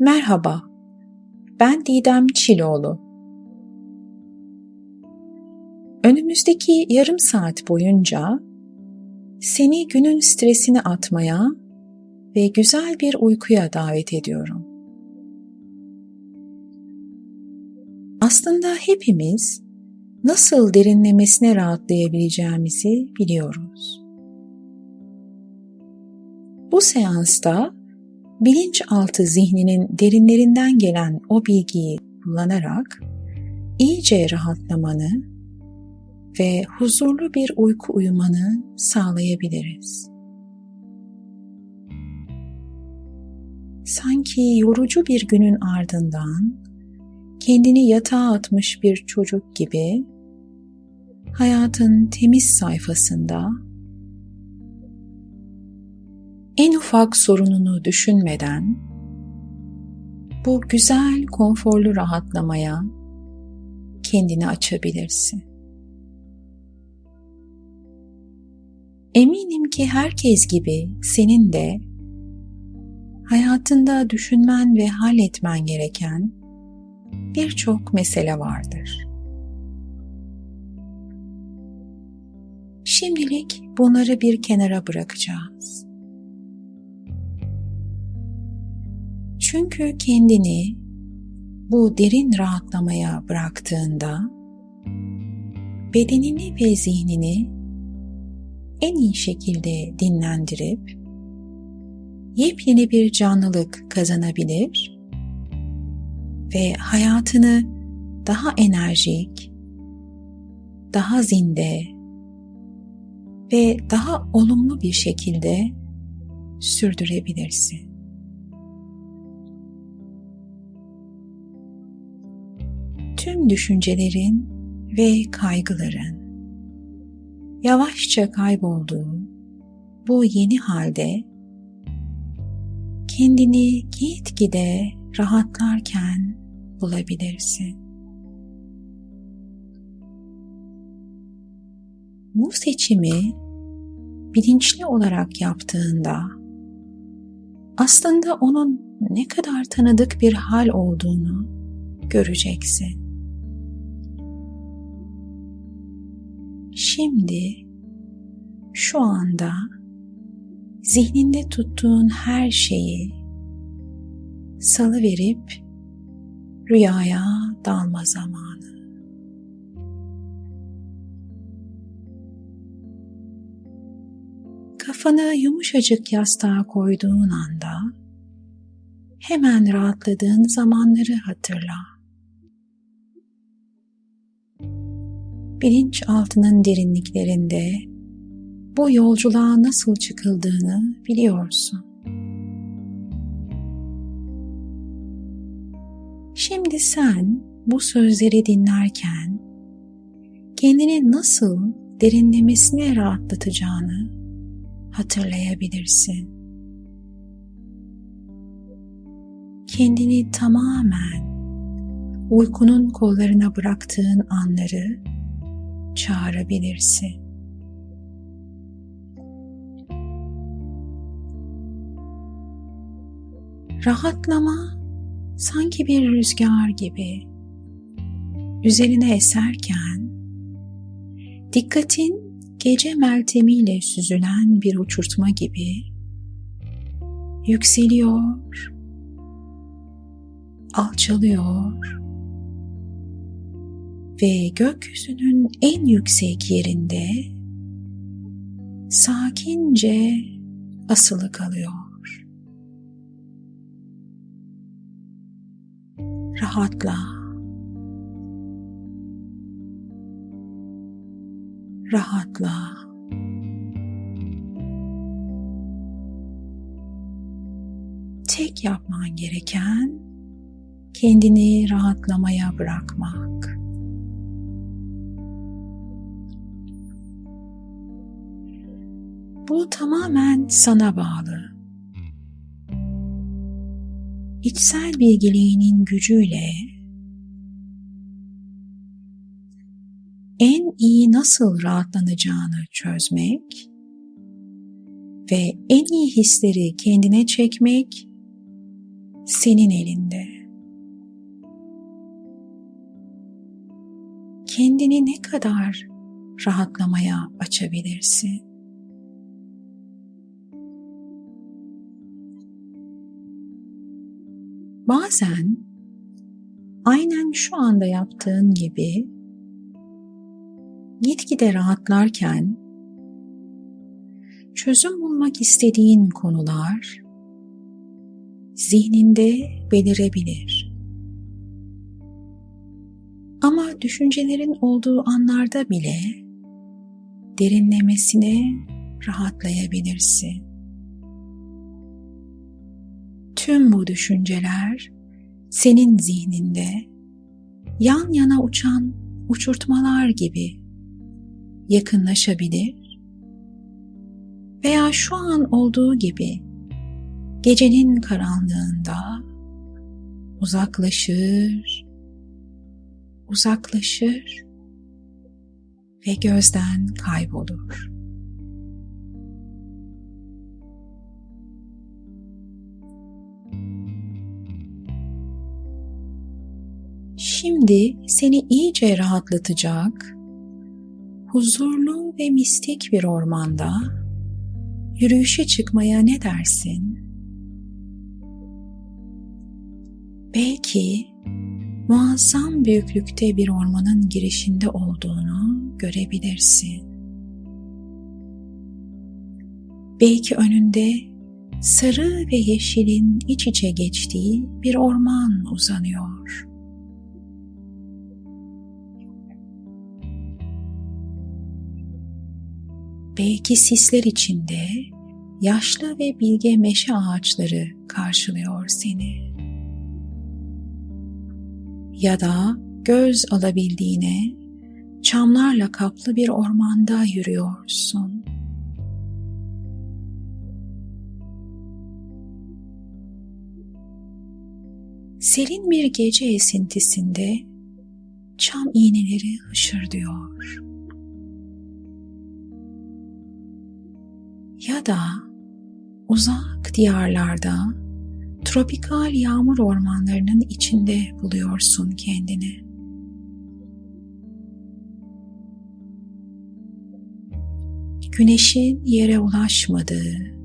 Merhaba, ben Didem Çiloğlu. Önümüzdeki yarım saat boyunca seni günün stresini atmaya ve güzel bir uykuya davet ediyorum. Aslında hepimiz nasıl derinlemesine rahatlayabileceğimizi biliyoruz. Bu seansta bilinçaltı zihninin derinlerinden gelen o bilgiyi kullanarak iyice rahatlamanı ve huzurlu bir uyku uyumanı sağlayabiliriz. Sanki yorucu bir günün ardından kendini yatağa atmış bir çocuk gibi hayatın temiz sayfasında en ufak sorununu düşünmeden bu güzel konforlu rahatlamaya kendini açabilirsin. Eminim ki herkes gibi senin de hayatında düşünmen ve halletmen gereken birçok mesele vardır. Şimdilik bunları bir kenara bırakacağız. Çünkü kendini bu derin rahatlamaya bıraktığında bedenini ve zihnini en iyi şekilde dinlendirip yepyeni bir canlılık kazanabilir ve hayatını daha enerjik, daha zinde ve daha olumlu bir şekilde sürdürebilirsin. Tüm düşüncelerin ve kaygıların yavaşça kaybolduğu bu yeni halde kendini gitgide rahatlarken bulabilirsin. Bu seçimi bilinçli olarak yaptığında aslında onun ne kadar tanıdık bir hal olduğunu göreceksin. Şimdi şu anda zihninde tuttuğun her şeyi salı verip rüyaya dalma zamanı. Kafanı yumuşacık yastığa koyduğun anda hemen rahatladığın zamanları hatırla. Bilinç altının derinliklerinde bu yolculuğa nasıl çıkıldığını biliyorsun. Şimdi sen bu sözleri dinlerken kendini nasıl derinlemesine rahatlatacağını hatırlayabilirsin. Kendini tamamen uykunun kollarına bıraktığın anları çağırabilirsin. Rahatlama sanki bir rüzgar gibi üzerine eserken dikkatin gece meltemiyle süzülen bir uçurtma gibi yükseliyor, alçalıyor ve gökyüzünün en yüksek yerinde sakince asılı kalıyor. Rahatla. Rahatla. Tek yapman gereken kendini rahatlamaya bırakmak. Bu tamamen sana bağlı. İçsel bilgiliğinin gücüyle en iyi nasıl rahatlanacağını çözmek ve en iyi hisleri kendine çekmek senin elinde. Kendini ne kadar rahatlamaya açabilirsin? Bazen aynen şu anda yaptığın gibi gitgide rahatlarken çözüm bulmak istediğin konular zihninde belirebilir. Ama düşüncelerin olduğu anlarda bile derinlemesine rahatlayabilirsin. Tüm bu düşünceler senin zihninde yan yana uçan uçurtmalar gibi yakınlaşabilir veya şu an olduğu gibi gecenin karanlığında uzaklaşır, uzaklaşır ve gözden kaybolur. Şimdi seni iyice rahatlatacak, huzurlu ve mistik bir ormanda yürüyüşe çıkmaya ne dersin? Belki muazzam büyüklükte bir ormanın girişinde olduğunu görebilirsin. Belki önünde sarı ve yeşilin iç içe geçtiği bir orman uzanıyor. Belki sisler içinde yaşlı ve bilge meşe ağaçları karşılıyor seni. Ya da göz alabildiğine çamlarla kaplı bir ormanda yürüyorsun. Serin bir gece esintisinde çam iğneleri hışırdıyor. Ya da uzak diyarlarda tropikal yağmur ormanlarının içinde buluyorsun kendini. Güneşin yere ulaşmadığı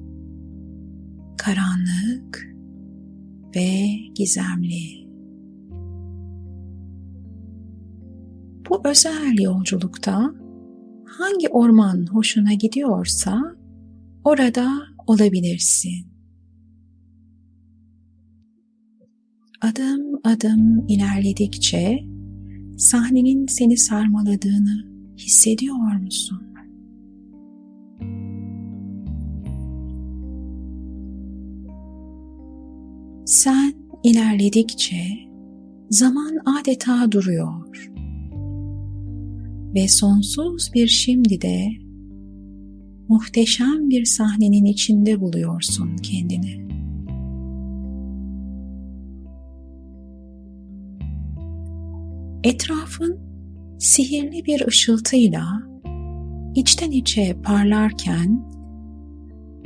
karanlık ve gizemli. Bu özel yolculukta hangi orman hoşuna gidiyorsa orada olabilirsin. Adım adım ilerledikçe sahnenin seni sarmaladığını hissediyor musun? Sen ilerledikçe zaman adeta duruyor ve sonsuz bir şimdi de muhteşem bir sahnenin içinde buluyorsun kendini. Etrafın sihirli bir ışıltıyla içten içe parlarken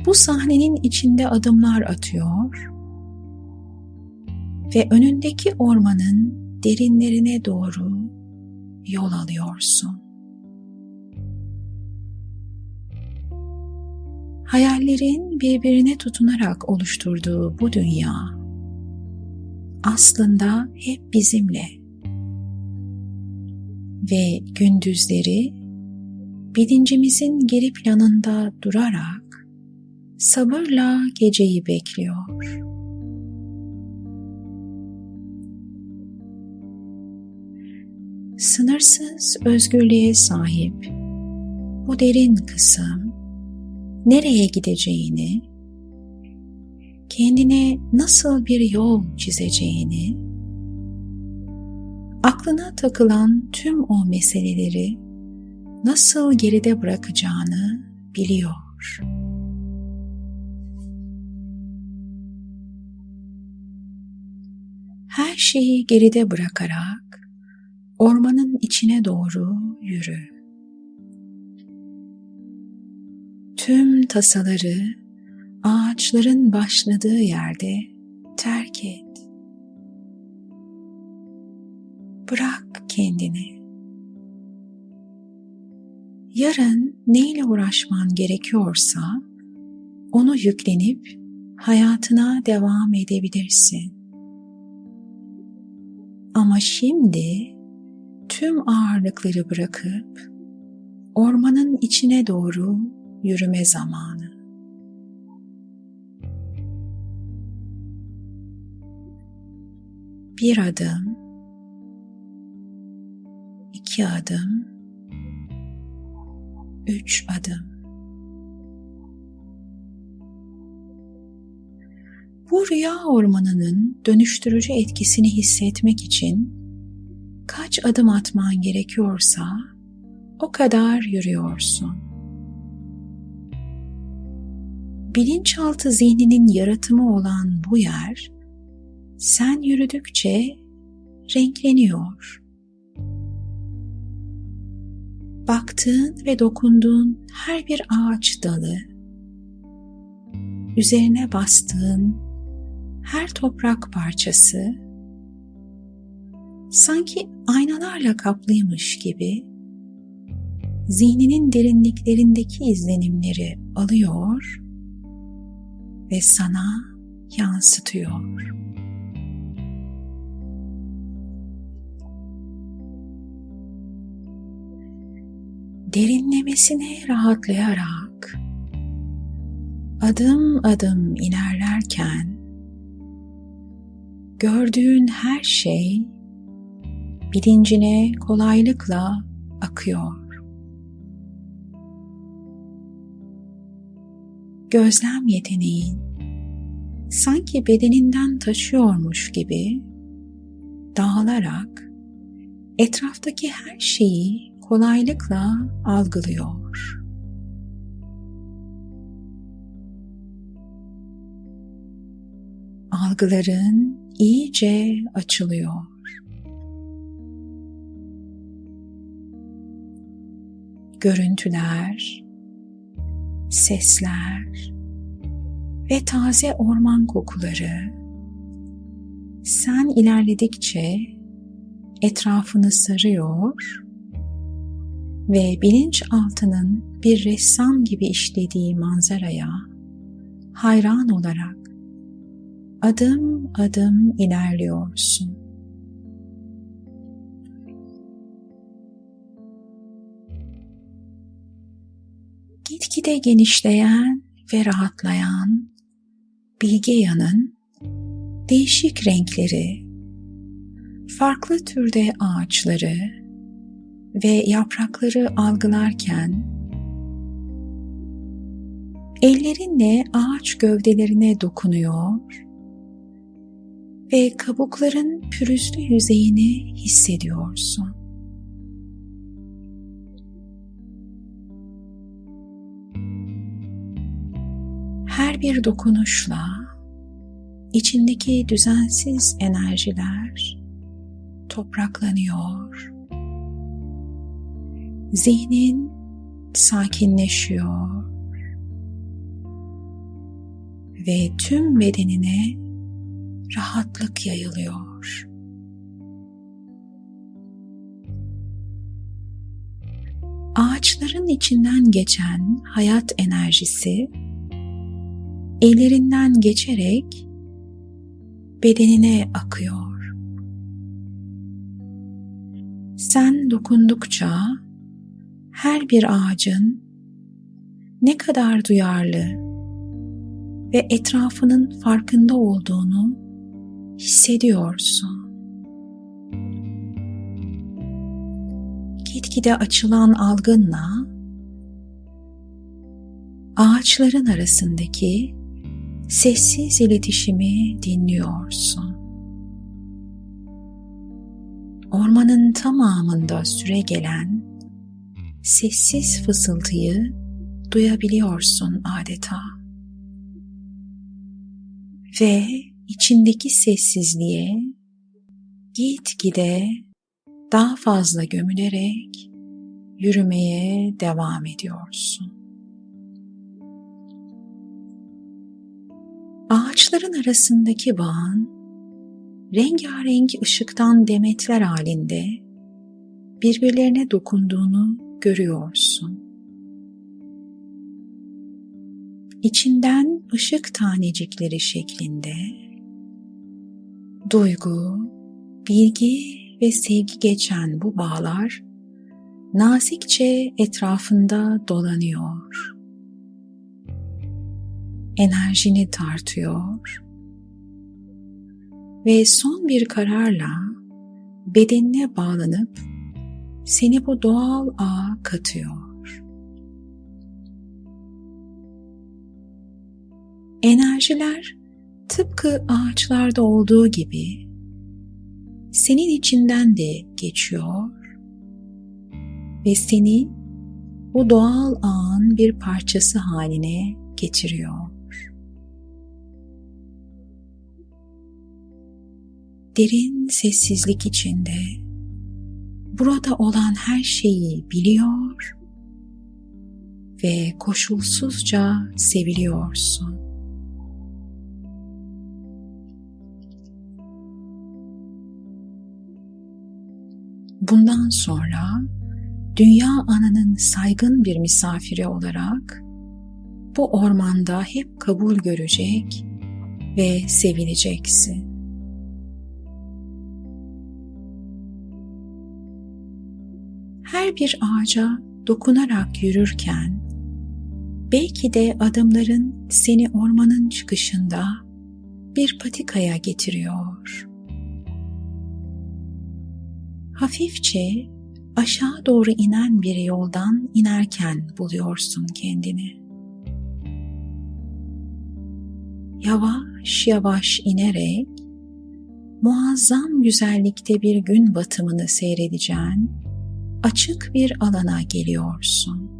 bu sahnenin içinde adımlar atıyor ve önündeki ormanın derinlerine doğru yol alıyorsun. Hayallerin birbirine tutunarak oluşturduğu bu dünya aslında hep bizimle ve gündüzleri bilincimizin geri planında durarak sabırla geceyi bekliyor. Sınırsız özgürlüğe sahip bu derin kısım nereye gideceğini, kendine nasıl bir yol çizeceğini, aklına takılan tüm o meseleleri nasıl geride bırakacağını biliyor. Her şeyi geride bırakarak ormanın içine doğru yürü. tüm tasaları ağaçların başladığı yerde terk et. Bırak kendini. Yarın neyle uğraşman gerekiyorsa onu yüklenip hayatına devam edebilirsin. Ama şimdi tüm ağırlıkları bırakıp ormanın içine doğru yürüme zamanı. Bir adım, iki adım, üç adım. Bu rüya ormanının dönüştürücü etkisini hissetmek için kaç adım atman gerekiyorsa o kadar yürüyorsun. Bilinçaltı zihninin yaratımı olan bu yer sen yürüdükçe renkleniyor. Baktığın ve dokunduğun her bir ağaç dalı, üzerine bastığın her toprak parçası sanki aynalarla kaplıymış gibi zihninin derinliklerindeki izlenimleri alıyor ve sana yansıtıyor. Derinlemesine rahatlayarak adım adım inerlerken gördüğün her şey bilincine kolaylıkla akıyor. Gözlem yeteneğin sanki bedeninden taşıyormuş gibi dağılarak etraftaki her şeyi kolaylıkla algılıyor. Algıların iyice açılıyor. Görüntüler, sesler ve taze orman kokuları sen ilerledikçe etrafını sarıyor ve bilinçaltının bir ressam gibi işlediği manzaraya hayran olarak adım adım ilerliyorsun. Gitgide genişleyen ve rahatlayan bilge yanın değişik renkleri, farklı türde ağaçları ve yaprakları algılarken ellerinle ağaç gövdelerine dokunuyor ve kabukların pürüzlü yüzeyini hissediyorsun. Bir dokunuşla içindeki düzensiz enerjiler topraklanıyor. Zihnin sakinleşiyor ve tüm bedenine rahatlık yayılıyor. Ağaçların içinden geçen hayat enerjisi ellerinden geçerek bedenine akıyor. Sen dokundukça her bir ağacın ne kadar duyarlı ve etrafının farkında olduğunu hissediyorsun. Gitgide açılan algınla ağaçların arasındaki sessiz iletişimi dinliyorsun. Ormanın tamamında süre gelen sessiz fısıltıyı duyabiliyorsun adeta. Ve içindeki sessizliğe gitgide daha fazla gömülerek yürümeye devam ediyorsun. Ağaçların arasındaki bağın rengarenk ışıktan demetler halinde birbirlerine dokunduğunu görüyorsun. İçinden ışık tanecikleri şeklinde duygu, bilgi ve sevgi geçen bu bağlar nazikçe etrafında dolanıyor. Enerjini tartıyor ve son bir kararla bedenine bağlanıp seni bu doğal ağa katıyor. Enerjiler tıpkı ağaçlarda olduğu gibi senin içinden de geçiyor ve seni bu doğal ağın bir parçası haline getiriyor. Derin sessizlik içinde burada olan her şeyi biliyor ve koşulsuzca seviliyorsun. Bundan sonra Dünya Ana'nın saygın bir misafiri olarak bu ormanda hep kabul görecek ve sevileceksin. Her bir ağaca dokunarak yürürken belki de adımların seni ormanın çıkışında bir patikaya getiriyor. Hafifçe aşağı doğru inen bir yoldan inerken buluyorsun kendini. Yavaş yavaş inerek muazzam güzellikte bir gün batımını seyredeceğin açık bir alana geliyorsun.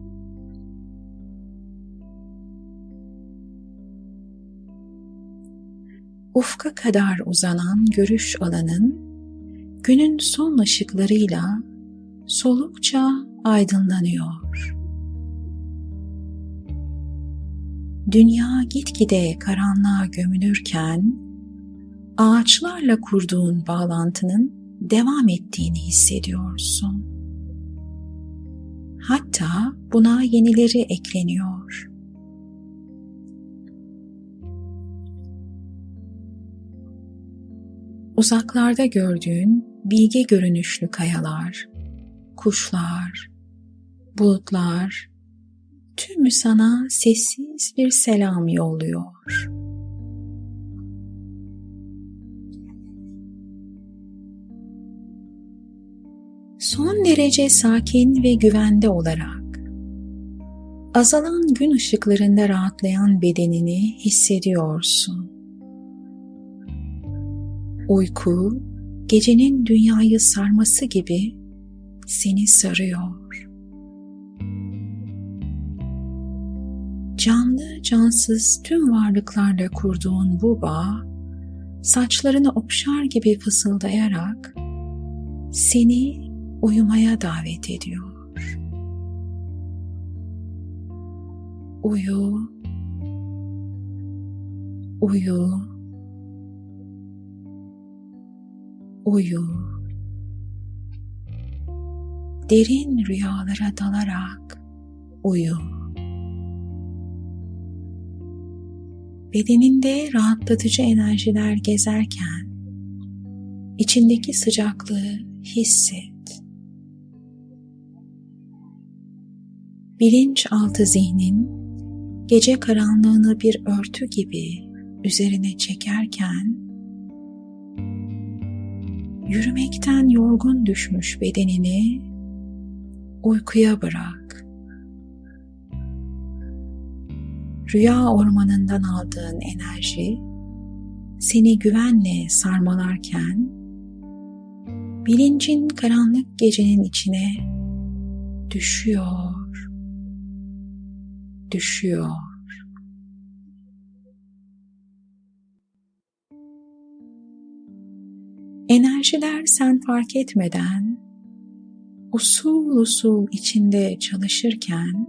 Ufka kadar uzanan görüş alanın günün son ışıklarıyla solukça aydınlanıyor. Dünya gitgide karanlığa gömülürken ağaçlarla kurduğun bağlantının devam ettiğini hissediyorsun. Hatta buna yenileri ekleniyor. Uzaklarda gördüğün bilge görünüşlü kayalar, kuşlar, bulutlar tümü sana sessiz bir selam yolluyor. Son derece sakin ve güvende olarak azalan gün ışıklarında rahatlayan bedenini hissediyorsun. Uyku, gecenin dünyayı sarması gibi seni sarıyor. Canlı cansız tüm varlıklarla kurduğun bu bağ, saçlarını okşar gibi fısıldayarak seni uyumaya davet ediyor. Uyu, uyu, uyu derin rüyalara dalarak uyu. Bedeninde rahatlatıcı enerjiler gezerken içindeki sıcaklığı hisset. Bilinçaltı zihnin gece karanlığını bir örtü gibi üzerine çekerken yürümekten yorgun düşmüş bedenini uykuya bırak. Rüya ormanından aldığın enerji seni güvenle sarmalarken bilincin karanlık gecenin içine düşüyor, düşüyor. Enerjiler sen fark etmeden usul usul içinde çalışırken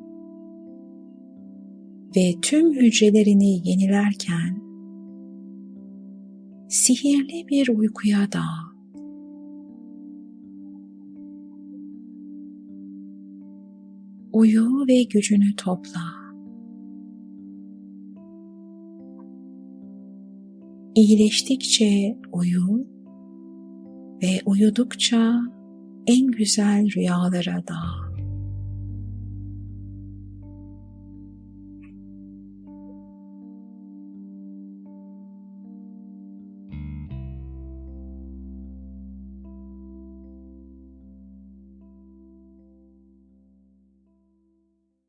ve tüm hücrelerini yenilerken sihirli bir uykuya dal. Uyu ve gücünü topla. İyileştikçe uyu ve uyudukça en güzel rüyalara dal.